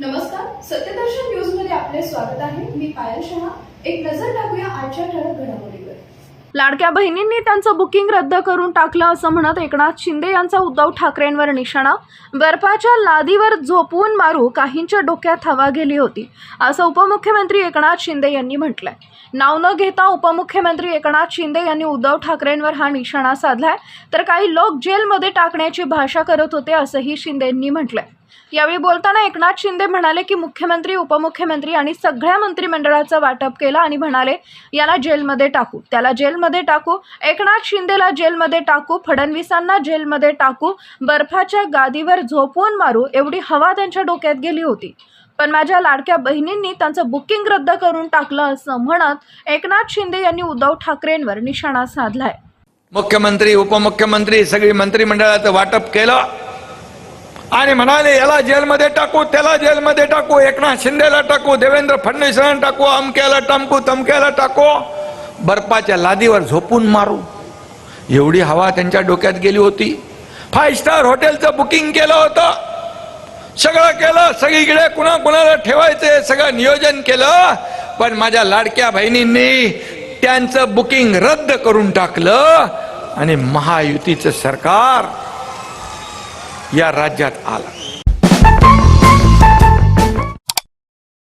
नमस्कार सत्यदर्शन न्यूजमध्ये आपले स्वागत आहे. मी पायल शहा. एक नजर टाकूया आजच्या ठळक घडामोडीवर. लाडक्या बहिणींनी त्यांचं बुकिंग रद्द करून टाकलं असं म्हणत एकनाथ शिंदे यांचा उद्धव ठाकरेंवर निशाणा. बर्फाच्या लादीवर झोपवून मारू काहींच्या डोक्यात हवा गेली होती असं उपमुख्यमंत्री एकनाथ शिंदे यांनी म्हटलंय. नाव न घेता उपमुख्यमंत्री एकनाथ शिंदे यांनी उद्धव ठाकरेंवर हा निशाणा साधलाय. तर काही लोक जेलमध्ये टाकण्याची भाषा करत होते असंही शिंदेंनी म्हटलंय. यावेळी बोलताना एकनाथ शिंदे म्हणाले की मुख्यमंत्री उपमुख्यमंत्री आणि सगळ्या मंत्रिमंडळाचं वाटप केलं आणि म्हणाले याला जेलमध्ये टाकू. त्याला जेलमध्ये टाकू. एकनाथ शिंदेला जेलमध्ये टाकू. फडणवीसांना जेलमध्ये टाकू. बर्फाच्या गादीवर झोपवून मारू. एवढी हवा त्यांच्या डोक्यात गेली होती. पण माझ्या लाडक्या बहिणींनी त्यांचं बुकिंग रद्द करून टाकलं असं म्हणत एकनाथ शिंदे यांनी उद्धव ठाकरेंवर निशाणा साधलाय. मुख्यमंत्री उपमुख्यमंत्री सगळी मंत्रिमंडळाचं वाटप केलं. आणि म्हणाले याला जेलमध्ये टाकू त्याला जेलमध्ये टाकू एकनाथ शिंदेला टाकू देवेंद्र फडणवीसला टाकू अमक्याला टाकू तमक्याला टाकू बर्फाच्या लादीवर झोपून मारू. एवढी हवा त्यांच्या डोक्यात गेली होती. फाय स्टार हॉटेलचं बुकिंग केलं होतं. सगळं केलं सगळीकडे कुणा कुणाला ठेवायचं सगळं नियोजन केलं. पण माझ्या लाडक्या बहिणींनी त्यांचं बुकिंग रद्द करून टाकलं. आणि महायुतीचं सरकार Ya Rajat Alam.